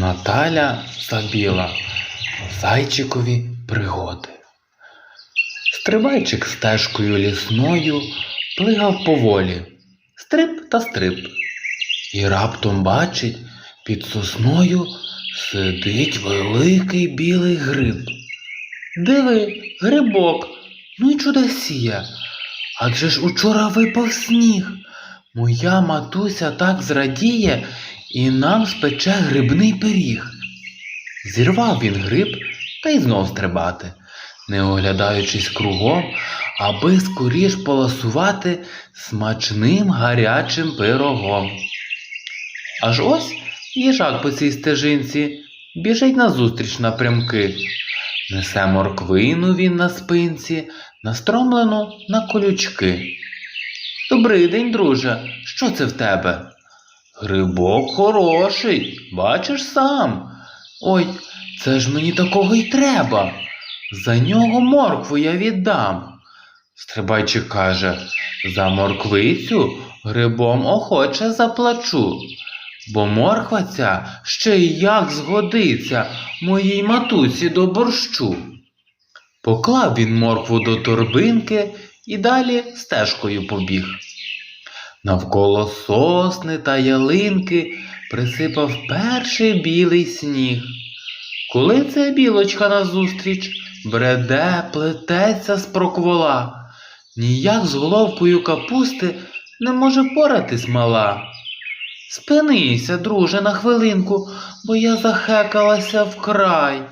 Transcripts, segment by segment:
Наталя Забіла. Зайчикові пригоди. Стрибайчик стежкою лісною плигав поволі. Стрип та стрип. І раптом бачить, під сосною сидить великий білий гриб. Диви, грибок, ну й чудосія. Адже ж учора випав сніг. Моя матуся так зрадіє і нам спече грибний пиріг. Зірвав він гриб та й знов стрибати, не оглядаючись кругом, аби скоріш поласувати смачним гарячим пирогом. Аж ось їжак по цій стежинці біжить назустріч напрямки. Несе морквину він на спинці, настромлену на колючки. Добрий день, друже, що це в тебе? Грибок хороший, бачиш сам. Ой, це ж мені такого й треба. За нього моркву я віддам. Стрибайчик каже, за морквицю грибом охоче заплачу, бо морква ця ще й як згодиться моїй матусі до борщу. Поклав він моркву до торбинки і далі стежкою побіг. Навколо сосни та ялинки присипав перший білий сніг. Коли ця білочка назустріч бреде, плететься з проквола, ніяк з головкою капусти не може поратись мала. Спинися, друже, на хвилинку, бо я захекалася вкрай.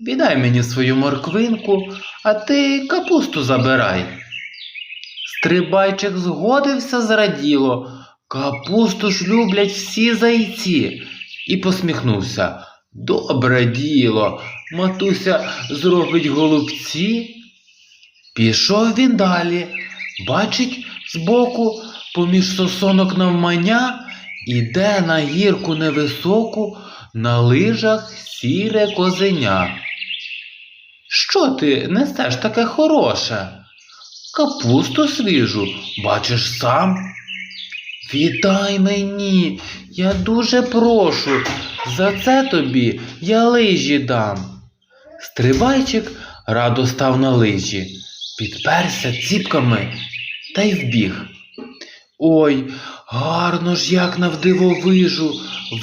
Віддай мені свою морквинку, а ти капусту забирай. Стрибайчик згодився зраділо, капусту ж люблять всі зайці, і посміхнувся. Добре діло, матуся зробить голубці. Пішов він далі, бачить збоку, поміж сосонок навмання, іде на гірку невисоку, на лижах сіре козеня. Що ти несеш таке хороше? Капусту свіжу, бачиш сам. Віддай мені, я дуже прошу, за це тобі я лижі дам. Стрибайчик радо став на лижі, підперся ціпками та й вбіг. Ой, гарно ж як навдивовижу,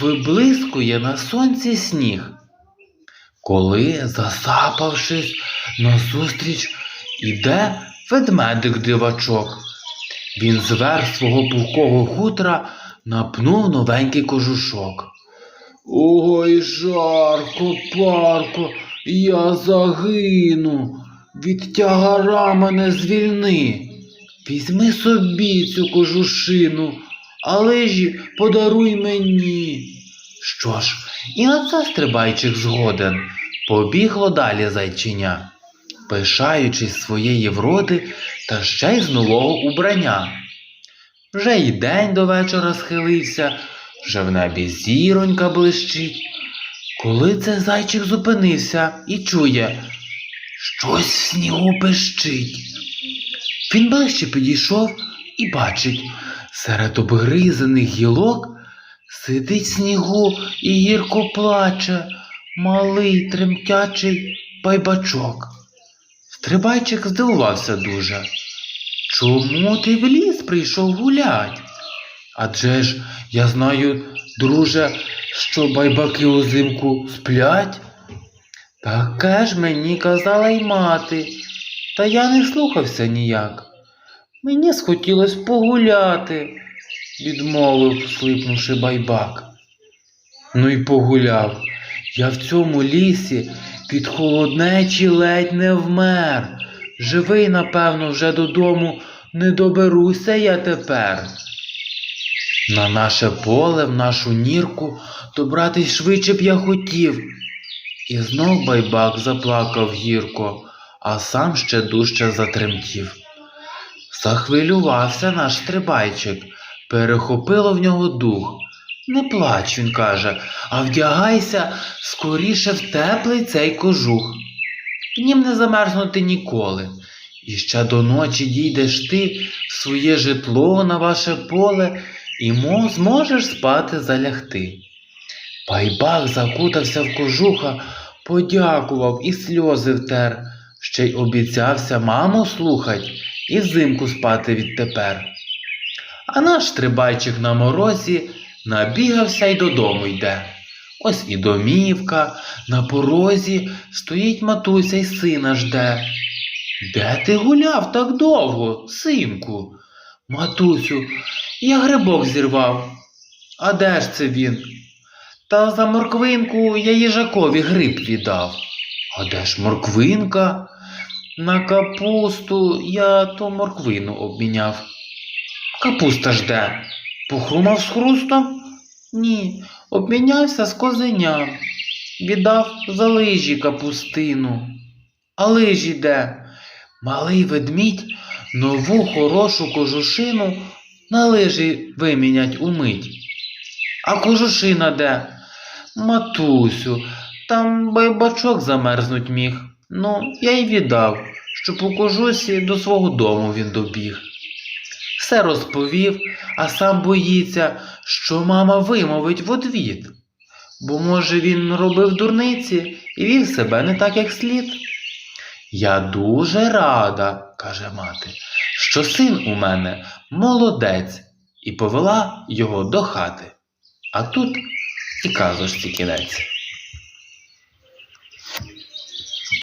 виблискує на сонці сніг. Коли, засапавшись, назустріч іде ведмедик дивачок. Він зверх свого пухкого хутра напнув новенький кожушок. Ой, жарко, парко, я загину. Від тягара мене звільни. Візьми собі цю кожушину, а лижі подаруй мені. Що ж, і на це стрибайчик згоден. Побігло далі зайчиня, пишаючись своєї вроди та ще й з нового убрання. Вже й день до вечора схилився, вже в небі зіронька блищить. Коли це зайчик зупинився і чує, щось в снігу пищить. Він ближче підійшов і бачить, серед обгризаних гілок сидить снігу і гірко плаче малий тремтячий байбачок. Стрибайчик здивувався дуже. Чому ти в ліс прийшов гулять? Адже ж я знаю, друже, що байбаки узимку сплять. Таке ж мені казала й мати, та я не слухався ніяк. Мені схотілось погуляти, відмовив, слипнувши байбак. Ну й погуляв. Я в цьому лісі від холоднечі ледь не вмер. Живий, напевно, вже додому не доберуся я тепер. На наше поле, в нашу нірку, добратись швидше б я хотів. І знов байбак заплакав гірко, а сам ще дужче затремтів. Захвилювався наш стрибайчик, перехопило в нього дух. Не плач, він каже, а вдягайся скоріше в теплий цей кожух. В нім не замерзнути ніколи. І ще до ночі дійдеш ти в своє житло на ваше поле і мо зможеш спати залягти. Байбак закутався в кожуха, подякував і сльози втер, ще й обіцявся маму слухать і взимку спати відтепер. А наш трибайчик на морозі набігався й додому йде. Ось і домівка, на порозі стоїть матуся й сина жде. Де ти гуляв так довго, синку? Матусю, я грибок зірвав. А де ж це він? Та за морквинку я їжакові гриб віддав. А де ж морквинка? На капусту я то морквину обміняв. Капуста ж де? Похрумав з хрустом? Ні, обмінявся з козеням. Віддав за лижі капустину. А лижі де? Малий ведмідь нову хорошу кожушину на лижі вимінять умить. А кожушина де? Матусю, там байбачок замерзнуть міг. Ну, я й віддав, щоб у кожусі до свого дому він добіг. Все розповів, а сам боїться, що мама вимовить в одвід. Бо, може, він робив дурниці і вів себе не так, як слід. Я дуже рада, каже мати, що син у мене молодець, і повела його до хати. А тут і казочці кінець.